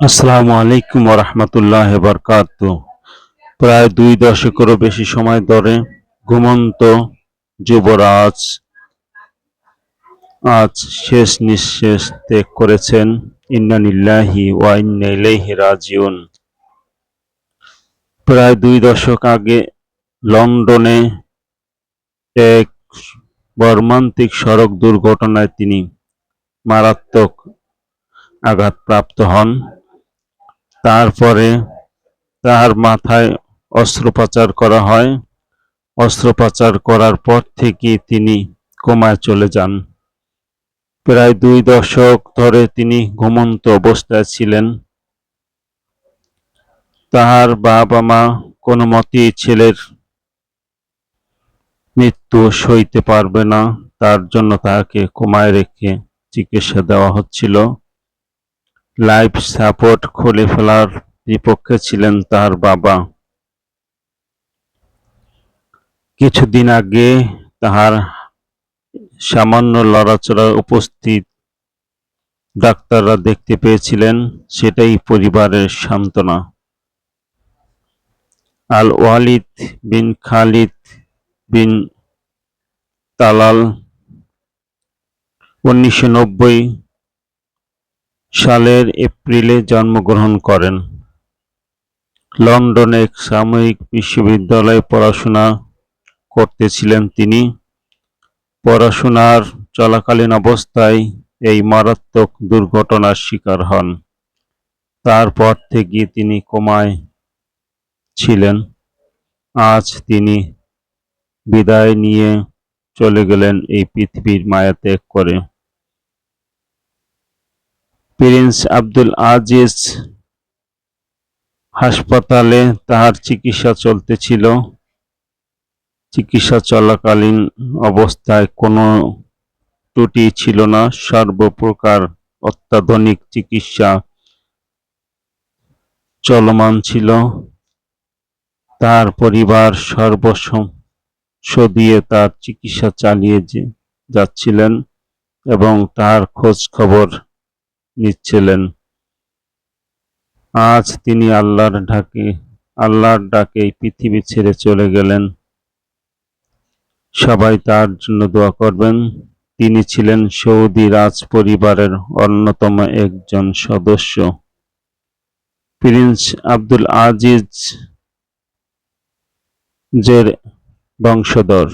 আসসালামু আলাইকুম রহমতুল্লাহ বরকাত প্রায় দুই দশকেরও বেশি সময় ধরে ঘুমন্ত যুবরাজ আজ শেষ নিঃশেষ ত্যাগ করেছেন। ইন্নানিল্লাহি ওয়া ইন্না ইলাইহি রাজিউন। প্রায় দুই দশক আগে লন্ডনে এক মর্মান্তিক সড়ক দুর্ঘটনায় তিনি মারাত্মক আঘাতপ্রাপ্ত হন। তারপরে তার মাথায় অস্ত্রোপচার করা হয়। অস্ত্রোপচার করার পর থেকে তিনি কোমায় চলে যান। প্রায় দুই দশক ধরে তিনি ঘুমন্ত অবস্থায় ছিলেন। তাহার বাবা মা কোনো মতেই ছেলের মৃত্যু সইতে পারবে না। তার জন্য তাকে কোমায় রেখে চিকিৎসা দেওয়া হচ্ছিল। লাইফ সাপোর্ট খুলে ফেলার বিপক্ষে ছিলেন তার বাবা। কিছুদিন আগে তাহার সামান্য লড়াচড়া উপস্থিত ডাক্তাররা দেখতে পেয়েছিলেন, সেটাই পরিবারের সান্ত্বনা। Al Walid bin Khalid bin Talal উনিশশো নব্বই সালের এপ্রিলে জন্মগ্রহণ করেন। লন্ডনে সাময়িক বিশ্ববিদ্যালয়ে পড়াশোনা করতেছিলেন তিনি। পড়াশোনার চলাকালীন অবস্থায় এই মারাত্মক দুর্ঘটনার শিকার হন। তারপর থেকে তিনি কোমায় ছিলেন। আজ তিনি বিদায় নিয়ে চলে গেলেন এই পৃথিবীর মায়া ত্যাগ করে। প্রিন্স আব্দুল আজিজ হাসপাতালে তাহার চিকিৎসা চলতেছিল। চিকিৎসা চলাকালীন অবস্থায় কোনো ত্রুটি ছিল না। সর্বপ্রকার অত্যাধুনিক চিকিৎসা চলমান ছিল। তার পরিবার সর্বস্ব দিয়ে তার চিকিৎসা চালিয়ে যাচ্ছিলেন এবং তার খোঁজ খবর নিচ্ছিলেন। আজ তিনি আল্লাহর ডাকে আল্লাহর ডাকে পৃথিবী ছেড়ে চলে গেলেন। সবাই তার জন্য দোয়া করবেন। তিনি ছিলেন সৌদি রাজ পরিবারের অন্যতম একজন সদস্য। প্রিন্স আব্দুল আজিজ জের বংশধর।